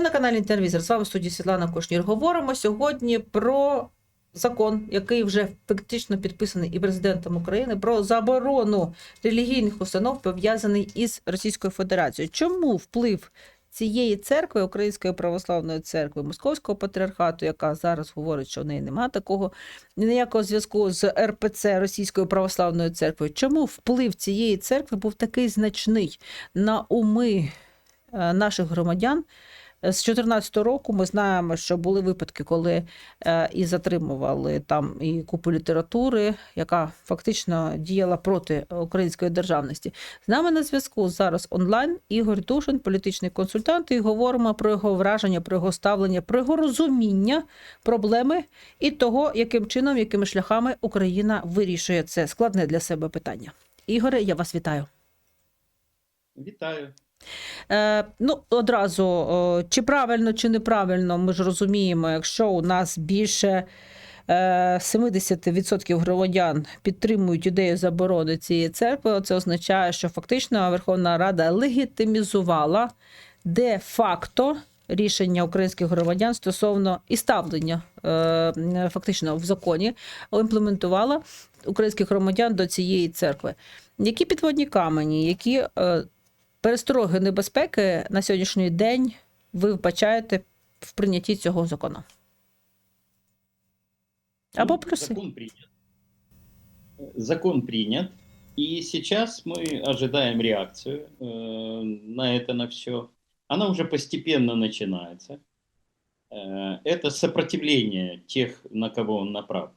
На каналі Інтервізор. З вами студії Світлана Кошнір. Говоримо сьогодні про закон, який вже фактично підписаний і президентом України, про заборону релігійних установ пов'язаний із Російською Федерацією. Чому вплив цієї церкви, Української православної церкви, Московського патріархату, яка зараз говорить, що в неї немає такого ніякого зв'язку з РПЦ Російською православною церквою? Чому вплив цієї церкви був такий значний на уми е, наших громадян? З 2014 року ми знаємо, що були випадки, коли е, і затримували там і купу літератури, яка фактично діяла проти української державності. З нами на зв'язку зараз онлайн Ігор Душин, політичний консультант, і говоримо про його враження, про його ставлення, про його розуміння проблеми і того, яким чином, якими шляхами Україна вирішує це складне для себе питання. Ігоре, я вас вітаю. Вітаю. Е, ну, одразу, чи правильно, чи неправильно, ми ж розуміємо, якщо у нас більше е, 70% громадян підтримують ідею заборони цієї церкви, це означає, що фактично Верховна Рада легітимізувала де-факто рішення українських громадян стосовно і ставлення е, фактично в законі імплементувала українських громадян до цієї церкви. Які підводні камені, які е, перестороги небезпеки на сьогоднішній день ви вбачаєте в прийнятті цього закону? Або Ну, плюси. Закон принят. Закон принят. И сейчас мы ожидаем реакцию э, на это, на все. Она уже постепенно начинается. Э, это сопротивление тех, на кого он направлен.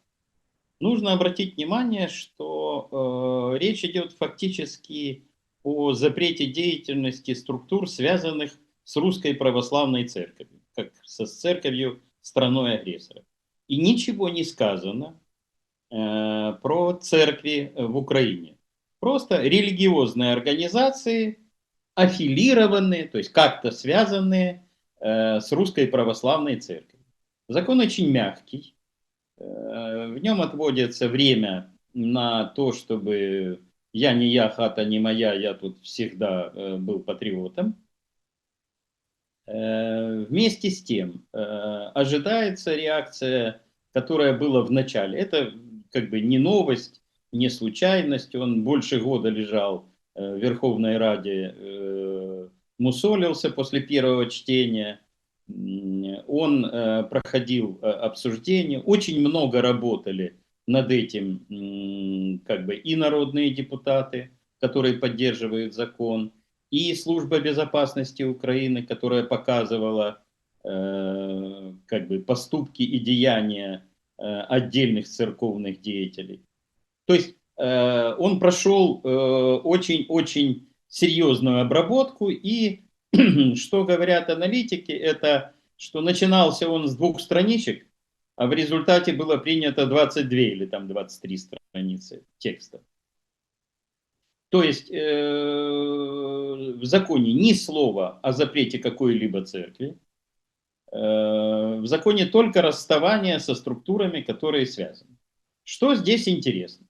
Нужно обратить внимание, что э, речь идет фактически о запрете деятельности структур, связанных с русской православной церковью, как со церковью страной-агрессора. И ничего не сказано э, про церкви э, в Украине. Просто религиозные организации, аффилированные, то есть как-то связанные э, с русской православной церковью. Закон очень мягкий. Э, в нем отводится время на то, чтобы я не я, хата не моя, я тут всегда э, был патриотом. Э, Вместе с тем э, ожидается реакция, которая была в начале. Это как бы не новость, не случайность. Он больше года лежал э, в Верховной Раде, э, мусолился после первого чтения. Он э, проходил обсуждение. Очень много работали над этим как бы и народные депутаты, которые поддерживают закон, и служба безопасности Украины, которая показывала э, как бы поступки и деяния э, отдельных церковных деятелей. То есть э, он прошел э, очень-очень серьезную обработку, и что говорят аналитики, это что начинался он с двух страничек, а в результате было принято 22 или там 23 страницы текста. То есть э, в законе ни слова о запрете какой-либо церкви, Э, в законе только расставание со структурами, которые связаны. Что здесь интересно?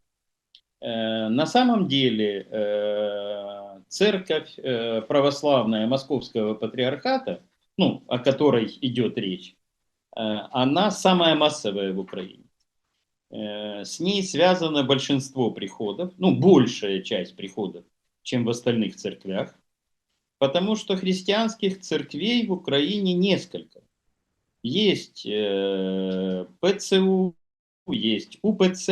Э, на самом деле э, церковь э, православная Московского патриархата, ну, о которой идет речь, она самая массовая в Украине. Э, С ней связано большинство приходов, ну, большая часть приходов, чем в остальных церквях, потому что христианских церквей в Украине несколько. Есть э, ПЦУ, есть УПЦ,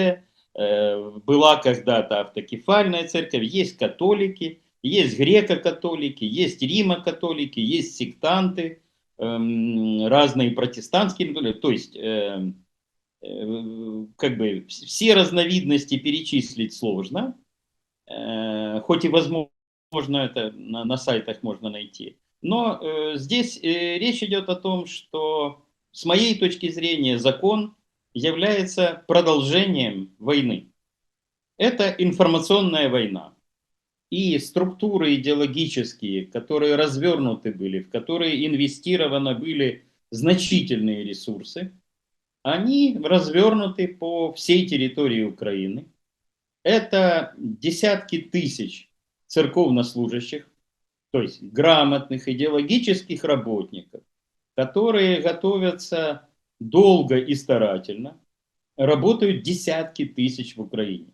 э, была когда-то автокефальная церковь, есть католики, есть греко-католики, есть римо-католики, есть сектанты, разные протестантские, то есть э, э, как бы вс- все разновидности перечислить сложно, э, хоть и возможно это на, сайтах можно найти. Но здесь речь идет о том, что с моей точки зрения закон является продолжением войны. Это информационная война. И структуры идеологические, которые развернуты были, в которые инвестированы были значительные ресурсы, они развернуты по всей территории Украины. Это десятки тысяч церковнослужащих, то есть грамотных идеологических работников, которые готовятся долго и старательно, работают десятки тысяч в Украине.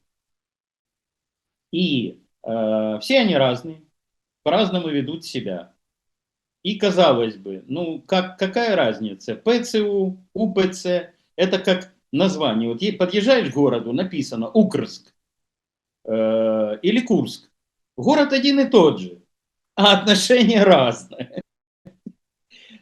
И все они разные, по-разному ведут себя. И казалось бы, ну как, какая разница? ПЦУ, УПЦ, это как название. Вот подъезжаешь к городу, написано Укрск э, или Курск. Город один и тот же, а отношения разные.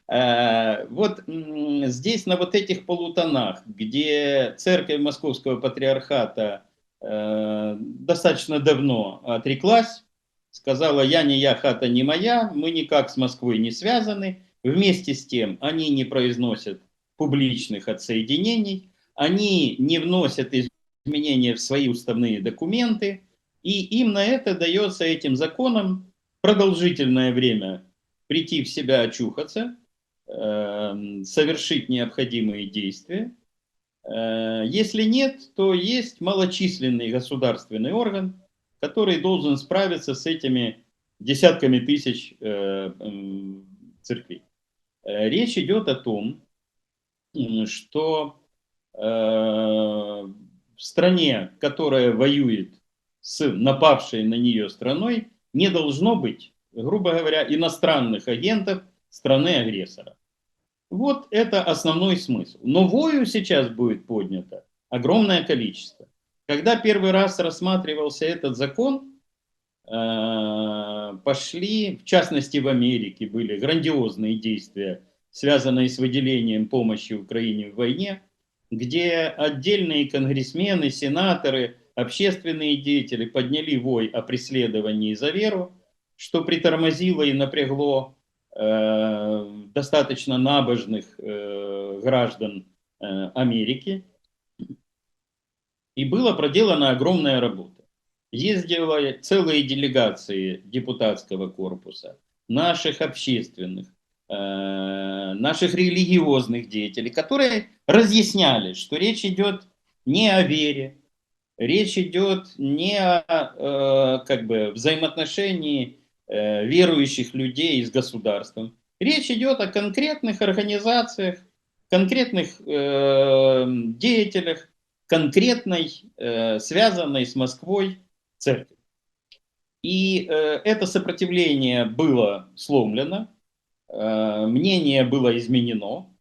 Э, Вот здесь на вот этих полутонах, где церковь Московского патриархата э, достаточно давно отреклась, сказала, я не я, хата не моя, мы никак с Москвой не связаны. Вместе с тем они не произносят публичных отсоединений, они не вносят изменения в свои уставные документы, и им на это дается этим законом продолжительное время прийти в себя, очухаться, э, совершить необходимые действия. Э, Если нет, то есть малочисленный государственный орган, который должен справиться с этими десятками тысяч э, церквей. Э, Речь идет о том, что в стране, которая воюет с напавшей на нее страной, не должно быть, грубо говоря, иностранных агентов страны-агрессора. Вот это основной смысл. Но вою сейчас будет поднято огромное количество. Когда первый раз рассматривался этот закон, э, пошли, в частности в Америке, были грандиозные действия, связанные с выделением помощи Украине в войне, где отдельные конгрессмены, сенаторы, общественные деятели подняли вой о преследовании за веру, что притормозило и напрягло достаточно набожных э, граждан э, Америки. И была проделана огромная работа. Ездила целые делегации депутатского корпуса, наших общественных, э, наших религиозных деятелей, которые разъясняли, что речь идет не о вере, речь идет не о э, как бы, взаимоотношении э, верующих людей с государством. Речь идет о конкретных организациях, конкретных э, деятелях, конкретной, э, связанной с Москвой церкви. И э, это сопротивление было сломлено, э, мнение было изменено.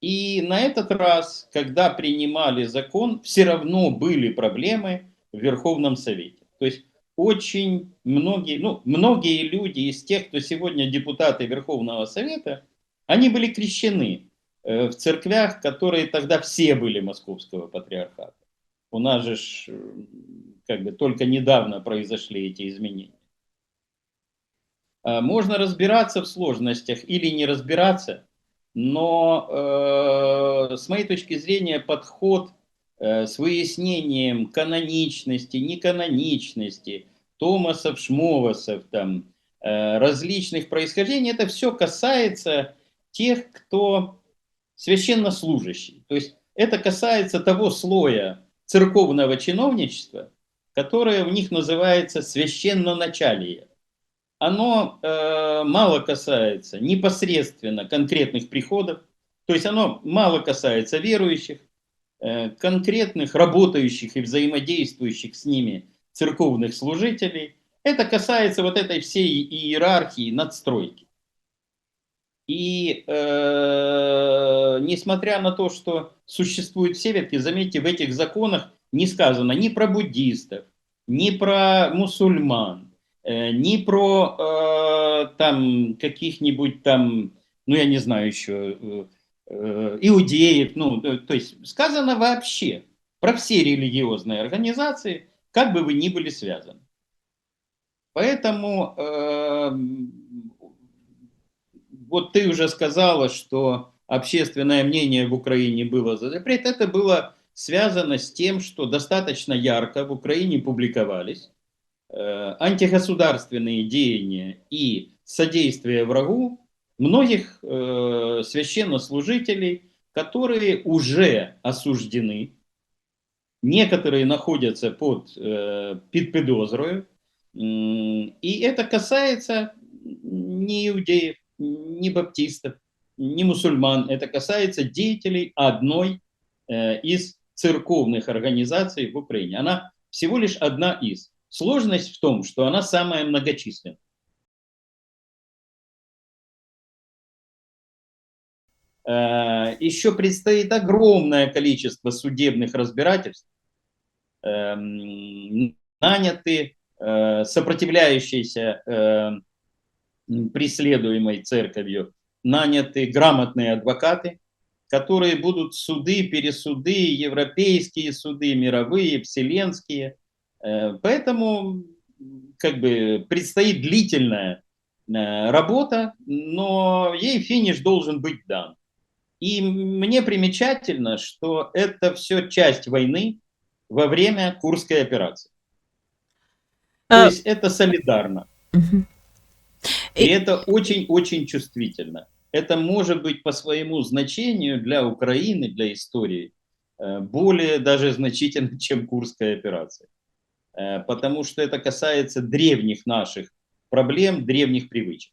И на этот раз, когда принимали закон, все равно были проблемы в Верховном Совете. То есть очень многие, ну, многие люди из тех, кто сегодня депутаты Верховного Совета, они были крещены э, в церквях, которые тогда все были Московского патриархата. У нас же ж, э, как бы только недавно произошли эти изменения. А Можно разбираться в сложностях или не разбираться, но э, с моей точки зрения подход с выяснением каноничности, неканоничности, Томасов, Шмовасов, там, э, различных происхождений, это все касается тех, кто священнослужащий. То есть это касается того слоя церковного чиновничества, которое у них называется священноначалие. Оно э, мало касается непосредственно конкретных приходов, то есть оно мало касается верующих, э, конкретных работающих и взаимодействующих с ними церковных служителей. Это касается вот этой всей иерархии надстройки. И э, несмотря на то, что существуют все ветки, заметьте, в этих законах не сказано ни про буддистов, ни про мусульман, э, ни про э, там каких-нибудь там, ну я не знаю еще, э, э, иудеев, ну то, то есть сказано вообще про все религиозные организации, как бы вы ни были связаны. Поэтому э, вот ты уже сказала, что общественное мнение в Украине было за запрет. Это было связано с тем, что достаточно ярко в Украине публиковались э, антигосударственные деяния и содействие врагу многих э, священнослужителей, которые уже осуждены, некоторые находятся под э, підпідозрою, М, и это касается не иудеев, не баптистов, не мусульман, это касается деятелей одной э, из церковных организаций в Украине. Она всего лишь одна из. Сложность в том, что она самая многочисленная. Еще предстоит огромное количество судебных разбирательств. Эм, Наняты э, сопротивляющиеся э, преследуемой церковью, наняты грамотные адвокаты, которые будут суды, пересуды, европейские суды, мировые, вселенские. Э, Поэтому как бы предстоит длительная э, работа, но ей финиш должен быть дан. И мне примечательно, что это все часть войны во время Курской операции. То Е, есть это солидарно. И- это очень-очень чувствительно. Это может быть по своему значению для Украины, для истории, э, более даже значительно, чем Курская операция. Э, Потому что это касается древних наших проблем, древних привычек.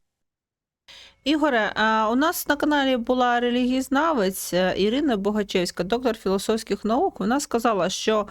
Ігоре, у нас на каналі була релігієзнавець е, Ірина Богачевська, доктор філософських наук. Вона сказала, що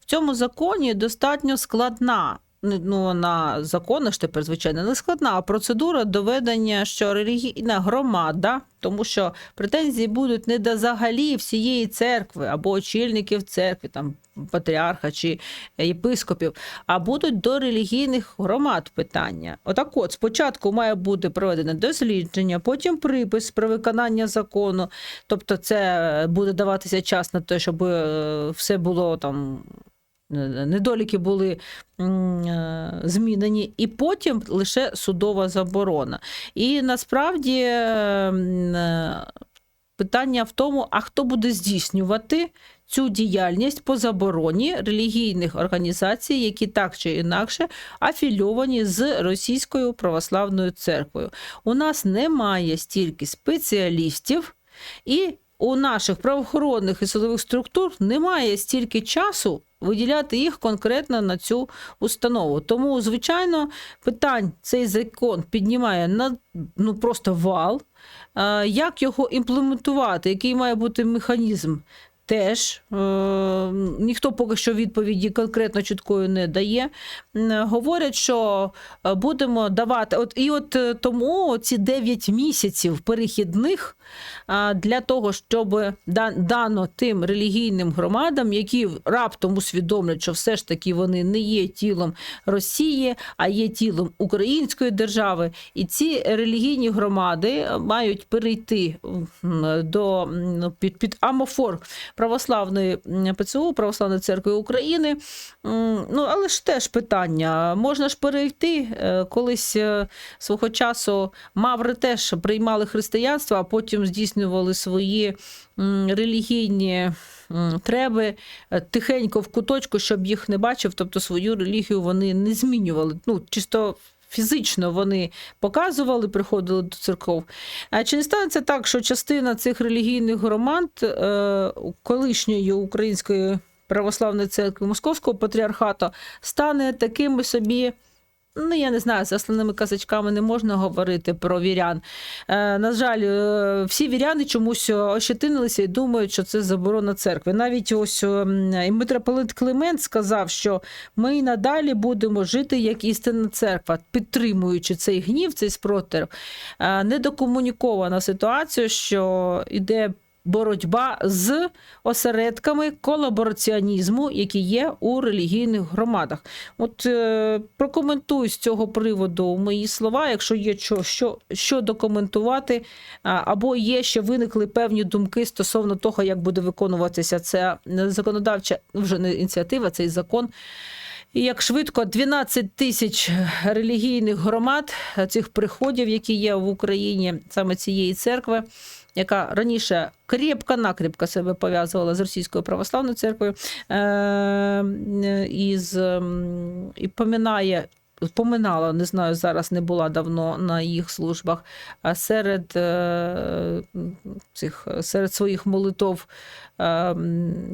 в цьому законі достатньо складна. Ну, вона законна ж тепер, звичайно, не складна, а процедура доведення, що релігійна громада, тому що претензії будуть не до взагалі всієї церкви або очільників церкви, там патріарха чи єпископів, а будуть до релігійних громад питання. Отак от, спочатку має бути проведене дослідження, потім припис про виконання закону. Тобто, це буде даватися час на те, щоб е, все було там. Е, Недоліки були е, змінені, і потім лише судова заборона. І насправді е, питання в тому, а хто буде здійснювати цю діяльність по забороні релігійних організацій, які так чи інакше афільовані з Російською православною церквою. У нас немає стільки спеціалістів, і у наших правоохоронних і силових структур немає стільки часу виділяти їх конкретно на цю установу. Тому, звичайно, питань цей закон піднімає на ну просто вал. Е, Як його імплементувати? Який має бути механізм? Теж е, ніхто поки що відповіді конкретно чіткої не дає. Говорять, що е, будемо давати. От і от е, тому ці 9 місяців перехідних а, для того, щоб дано тим релігійним громадам, які раптом усвідомлять, що все ж таки вони не є тілом Росії, а є тілом Української держави. І ці релігійні громади мають перейти до під, під амофор православної ПЦУ, Православної церкви України. Ну, але ж теж питання. Можна ж перейти. Е, Колись е, свого часу маври теж приймали християнство, а потім здійснювали свої релігійні м, треби е, тихенько в куточку, щоб їх не бачив. Тобто свою релігію вони не змінювали. Ну, чисто. Фізично вони показували, приходили до церков. А чи не станеться так, що частина цих релігійних громад е, колишньої української православної церкви Московського патріархату стане такими собі. Ну, я не знаю, засланими казачками не можна говорити про вірян. Е, на жаль, е, всі віряни чомусь ощетинилися і думають, що це заборона церкви. Навіть ось ем, і митрополит Климент сказав, що ми й надалі будемо жити як істинна церква, підтримуючи цей гнів, цей спротив. Е, недокомунікована ситуація, що йде боротьба з осередками колабораціонізму, які є у релігійних громадах. От е, прокоментуй з цього приводу мої слова, якщо є що, що, що документувати, або є ще виникли певні думки стосовно того, як буде виконуватися ця законодавча вже не ініціатива, цей закон. І як швидко 12 тисяч релігійних громад цих приходів, які є в Україні, саме цієї церкви, яка раніше крепко-накрепко себе пов'язувала з російською православною церквою, е- із, ем, і поминає. Поминала, не знаю, зараз не була давно на їх службах, а серед е, цих серед своїх молитов е,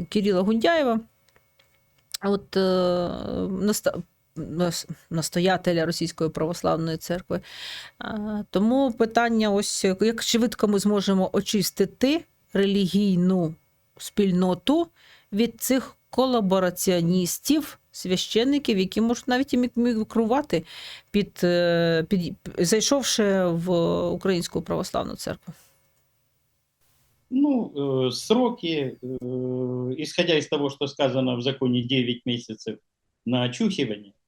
Кирила Гундяєва. От е, настоятеля Російської православної церкви. А, Тому питання: ось як швидко ми зможемо очистити релігійну спільноту від цих колабораціоністів, священників, які можуть навіть і мі- мігрувати під, е, під зайшовши в українську православну церкву. Ну, э, сроки, э, исходя из того, что сказано в законе 9 месяцев на очухивание, вот, э,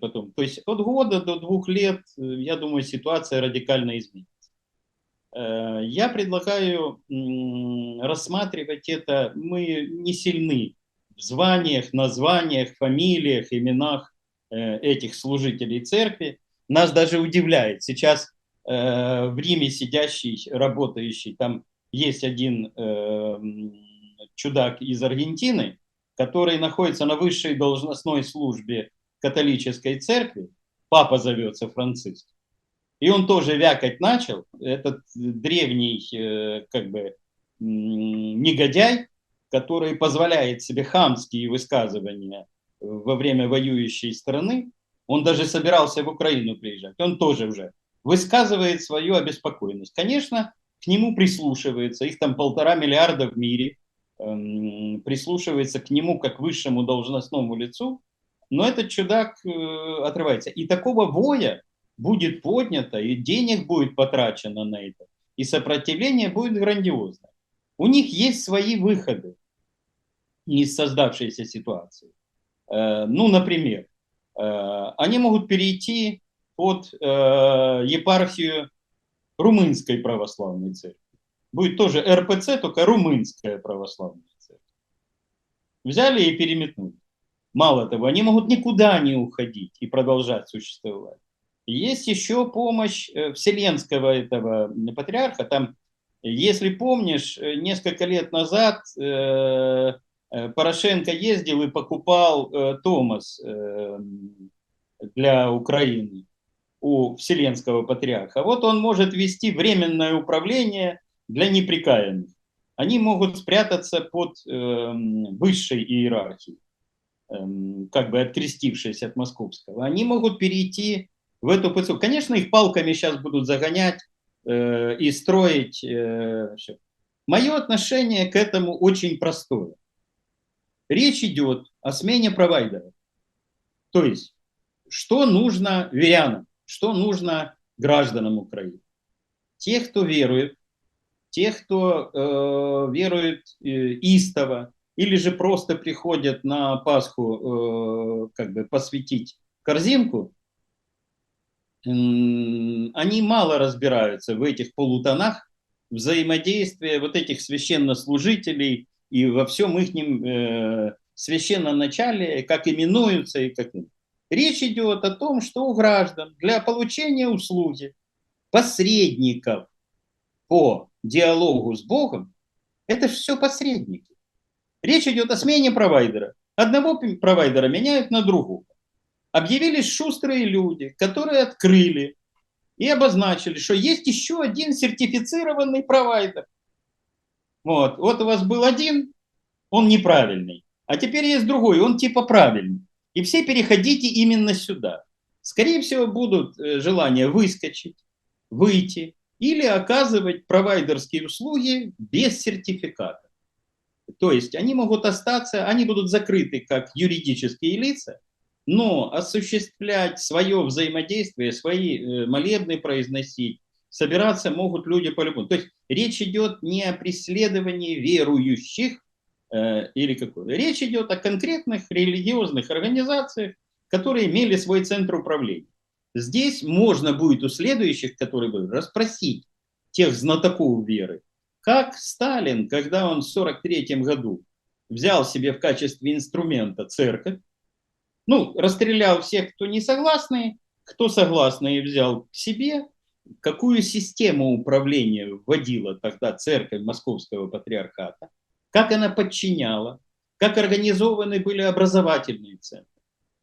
потом, то есть от года до двух лет, э, я думаю, ситуация радикально изменится. Э, Я предлагаю рассматривать это, мы не сильны в званиях, названиях, фамилиях, именах э, этих служителей церкви. Нас даже удивляет сейчас э, в Риме сидящий, работающий, там есть один э, чудак из Аргентины, который находится на высшей должностной службе католической церкви, папа зовется Франциск, и он тоже вякать начал, этот древний э, как бы негодяй, который позволяет себе хамские высказывания во время воюющей страны, он даже собирался в Украину приезжать, он тоже уже высказывает свою обеспокоенность. Конечно, к нему прислушивается, их там полтора миллиарда в мире, эм, прислушивается к нему как высшему должностному лицу, но этот чудак э, отрывается. И такого воя будет поднято, и денег будет потрачено на это, и сопротивление будет грандиозное. У них есть свои выходы из создавшейся ситуации. Э, ну, например, э, они могут перейти под епархию румынской православной церкви. Будет тоже РПЦ, только румынская православная церковь. Взяли и переметнули. Мало того, они могут никуда не уходить и продолжать существовать. Есть еще помощь э, вселенского этого патриарха. Там, если помнишь, э, несколько лет назад э, Порошенко ездил и покупал Томас для Украины у Вселенского Патриарха. Вот он может вести временное управление для неприкаянных. Они могут спрятаться под эм, высшей иерархией, как бы открестившись от московского. Они могут перейти в эту ПЦУ. Конечно, их палками сейчас будут загонять э, и строить э, все. Мое отношение к этому очень простое. Речь идет о смене провайдера. То есть, что нужно верянам, что нужно гражданам Украины. Те, кто верует, те, кто э, верует э, истово, или же просто приходят на Пасху э, как бы посвятить корзинку, м, они мало разбираются в этих полутонах взаимодействия вот этих священнослужителей и во всем их э, священном начале, как именуются и как... Речь идет о том, что у граждан для получения услуги посредников по диалогу с Богом, это все посредники. Речь идет о смене провайдера. Одного провайдера меняют на другого. Объявились шустрые люди, которые открыли и обозначили, что есть еще один сертифицированный провайдер. Вот, вот у вас был один, он неправильный, а теперь есть другой, он типа правильный. И все переходите именно сюда. Скорее всего, будут э, желания выскочить, выйти или оказывать провайдерские услуги без сертификата. То есть они могут остаться, они будут закрыты как юридические лица, но осуществлять свое взаимодействие, свои э, молебны произносить, собираться могут люди по-любому. То есть речь идет не о преследовании верующих э, или какой Речь идет о конкретных религиозных организациях, которые имели свой центр управления. Здесь можно будет у следующих, которые будут, расспросить тех знатоков веры, как Сталин, когда он в 1943 году взял себе в качестве инструмента церковь, ну, расстрелял всех, кто не согласны, кто согласны, взял к себе, какую систему управления вводила тогда церковь Московского патриархата, как она подчиняла, как организованы были образовательные центры,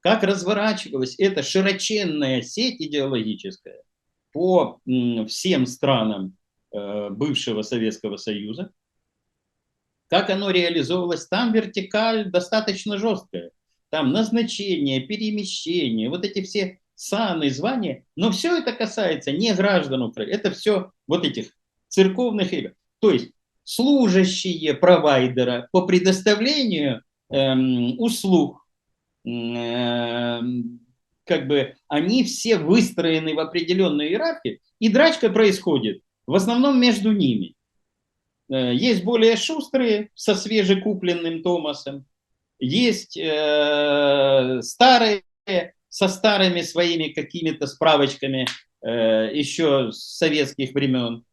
как разворачивалась эта широченная сеть идеологическая по всем странам бывшего Советского Союза, как оно реализовывалось, там вертикаль достаточно жесткая. там назначение, перемещение, вот эти все саны, звания, но все это касается не граждан Украины, это все вот этих церковных ребят. То есть служащие провайдера по предоставлению эм, услуг, эм, как бы они все выстроены в определенную иерархию, и драчка происходит в основном между ними. Э, Есть более шустрые со свежекупленным Томасом, есть э, старые со старыми своими какими-то справочками э, еще с советских времен.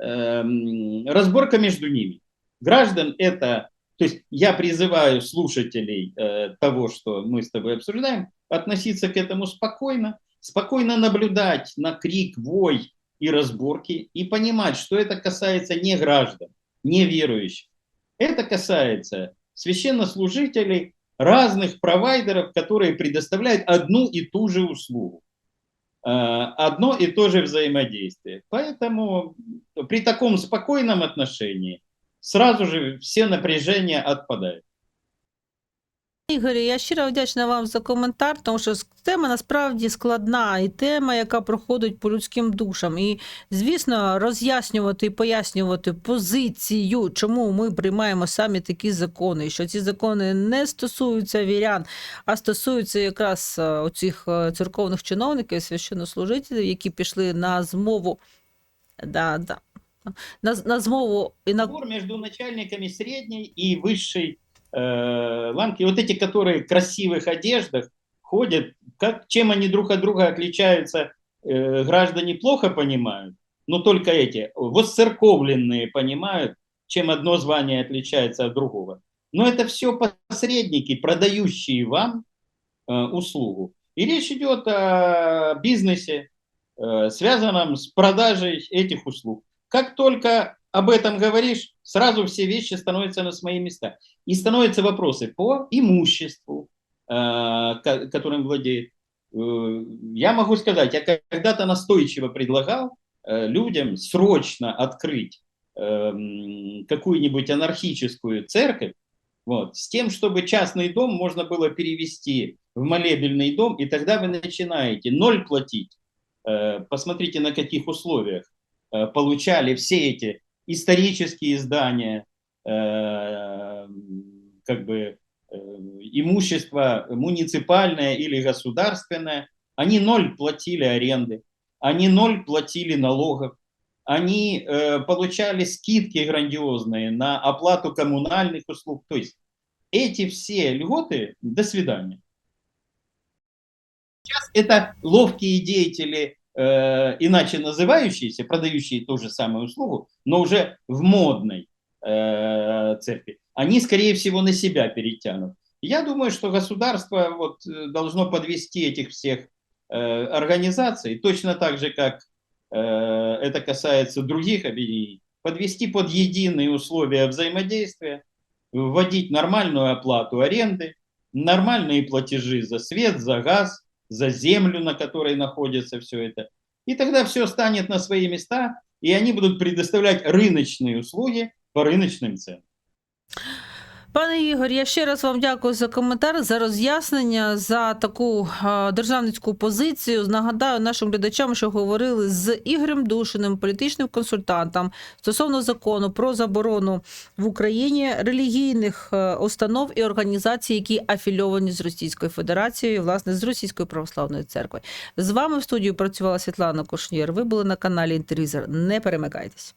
Эм, разборка между ними. Граждан это, то есть я призываю слушателей э, того, что мы с тобой обсуждаем, относиться к этому спокойно, спокойно наблюдать на крик, вой и разборки и понимать, что это касается не граждан, не верующих. Это касается священнослужителей, разных провайдеров, которые предоставляют одну и ту же услугу, э, одно и то же взаимодействие. Поэтому при таком спокойном отношении сразу же все напряжения отпадают. Ігорі, я щиро вдячна вам за коментар, тому що тема насправді складна і тема, яка проходить по людським душам. І, звісно, роз'яснювати і пояснювати позицію, чому ми приймаємо самі такі закони, що ці закони не стосуються вірян, а стосуються якраз е, оцих е, церковних чиновників, священнослужителів, які пішли на змову. Да, да. На, на змову і на между начальниками средней и высшей э, ланки, вот эти, которые в красивых одеждах ходят, как, чем они друг от друга отличаются, э, граждане плохо понимают, но только эти, воцерковленные понимают, чем одно звание отличается от другого. Но это все посредники, продающие вам э, услугу. И речь идет о бизнесе, э, связанном с продажей этих услуг. Как только об этом говоришь, сразу все вещи становятся на свои места. И становятся вопросы по имуществу, э, ко- которым владеет. Э, Я могу сказать, я когда-то настойчиво предлагал э, людям срочно открыть эм, какую-нибудь анархическую церковь, вот, с тем, чтобы частный дом можно было перевести в молебельный дом, и тогда вы начинаете ноль платить. Посмотрите, на каких условиях получали все эти исторические издания, э, как бы э, имущество муниципальное или государственное, они ноль платили аренды, они ноль платили налогов, они э, получали скидки грандиозные на оплату коммунальных услуг. То есть эти все льготы, до свидания. Сейчас это ловкие деятели, э, иначе называющиеся, продающие ту же самую услугу, но уже в модной э, церкви, они, скорее всего, на себя перетянут. Я думаю, что государство вот, э, должно подвести этих всех организаций, точно так же, как это касается других объединений, подвести под единые условия взаимодействия, вводить нормальную оплату аренды, нормальные платежи за свет, за газ, за землю, на которой находится все это. И тогда все станет на свои места, и они будут предоставлять рыночные услуги по рыночным ценам. Пане Ігор, я ще раз вам дякую за коментар, за роз'яснення, за таку державницьку позицію. Нагадаю нашим глядачам, що говорили з Ігорем Душиним, політичним консультантом стосовно закону про заборону в Україні релігійних е, установ і організацій, які афільовані з Російською Федерацією, власне, з Російською православною церквою. З вами в студії працювала Світлана Кушнір. Ви були на каналі Інтервізор. Не перемикайтесь.